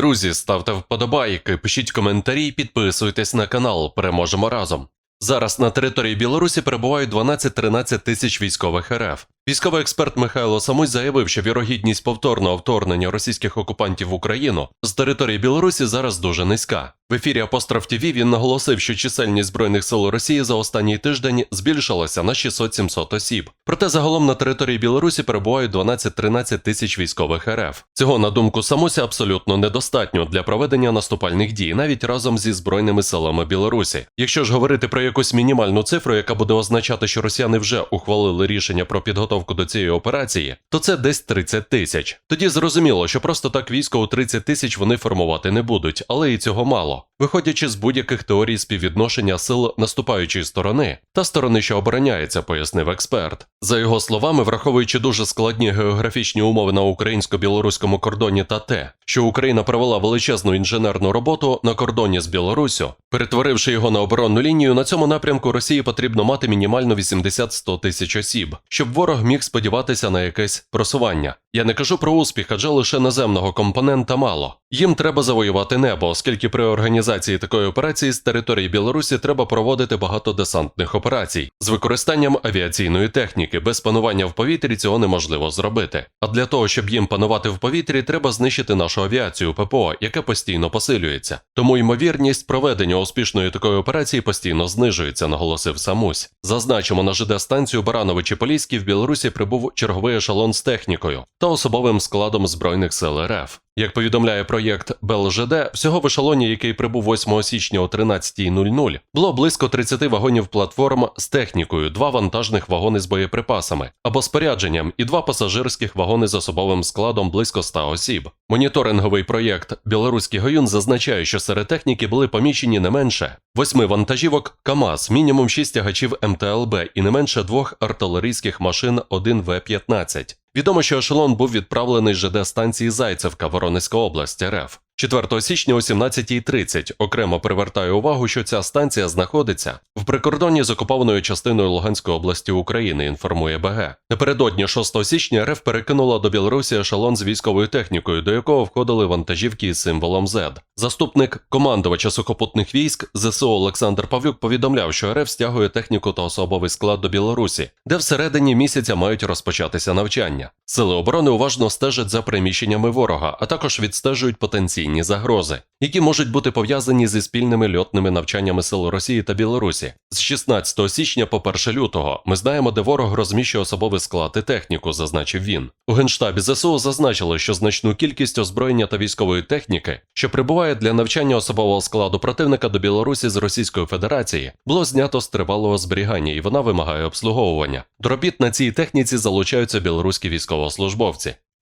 Друзі, ставте вподобайки, пишіть коментарі, підписуйтесь на канал. Переможемо разом. Зараз на території Білорусі перебувають 12-13 тисяч військових РФ. Військовий експерт Михайло Самусь заявив, що вірогідність повторного вторгнення російських окупантів в Україну з території Білорусі зараз дуже низька. В ефірі Апостроф ТВ він наголосив, що чисельність збройних сил Росії за останній тиждень збільшилася на 600-700 осіб. Проте загалом на території Білорусі перебувають 12-13 тисяч військових РФ. Цього, на думку Самуся, абсолютно недостатньо для проведення наступальних дій, навіть разом зі збройними силами Білорусі. Якщо ж говорити про якусь мінімальну цифру, яка буде означати, що росіяни вже ухвалили рішення про підготовку до цієї операції, то це десь 30 тисяч. Тоді зрозуміло, що просто так військо у 30 тисяч вони формувати не будуть, але і цього мало. Виходячи з будь-яких теорій співвідношення сил наступаючої сторони та сторони, що обороняється, пояснив експерт. За його словами, враховуючи дуже складні географічні умови на українсько-білоруському кордоні та те, що Україна провела величезну інженерну роботу на кордоні з Білоруссю, перетворивши його на оборонну лінію, на цьому напрямку Росії потрібно мати мінімально 80-100 тисяч осіб, щоб ворог міг сподіватися на якесь просування. Я не кажу про успіх, адже лише наземного компонента мало. Їм треба завоювати небо, оскільки при організації такої операції з території Білорусі треба проводити багато десантних операцій з використанням авіаційної техніки. Без панування в повітрі цього неможливо зробити. А для того, щоб їм панувати в повітрі, треба знищити нашу авіацію ППО, яка постійно посилюється. Тому ймовірність проведення успішної такої операції постійно знижується, наголосив Самусь. Зазначимо на ЖД станцію Барановичі Поліській в Білорусі прибув черговий ешелон з технікою та особовим складом збройних сил РФ. Як повідомляє проєкт БелЖД, всього в ешелоні, який прибув 8 січня о 13.00, було близько 30 вагонів платформ з технікою, два вантажних вагони з боєприпасами або спорядженням і два пасажирських вагони з особовим складом близько 100 осіб. Моніторинговий проєкт Білоруський Гоюн зазначає, що серед техніки були помічені не менше восьми вантажівок КАМАЗ, мінімум 6 тягачів МТЛБ і не менше двох артилерійських машин 1 В-15. Відомо, що ешелон був відправлений з ЖД станції Зайцевка, Воронезька область РФ. 4 січня о 17.30 окремо привертаю увагу, що ця станція знаходиться в прикордонні з окупованою частиною Луганської області України, інформує БГ. Напередодні 6 січня РФ перекинула до Білорусі ешелон з військовою технікою, до якого входили вантажівки із символом Z. Заступник командувача сухопутних військ ЗСУ Олександр Павлюк повідомляв, що РФ стягує техніку та особовий склад до Білорусі, де всередині місяця мають розпочатися навчання. Сили оборони уважно стежать за приміщеннями ворога, а також відстежують потенційні загрози, які можуть бути пов'язані зі спільними льотними навчаннями сил Росії та Білорусі. З 16 січня по 1 лютого ми знаємо, де ворог розміщує особовий склад і техніку, зазначив він. У генштабі ЗСУ зазначили, що значну кількість озброєння та військової техніки, що прибуває для навчання особового складу противника до Білорусі з Російської Федерації, було знято з тривалого зберігання, і вона вимагає обслуговування. До робіт на цій техніці залучаються білоруські військовослужбовці.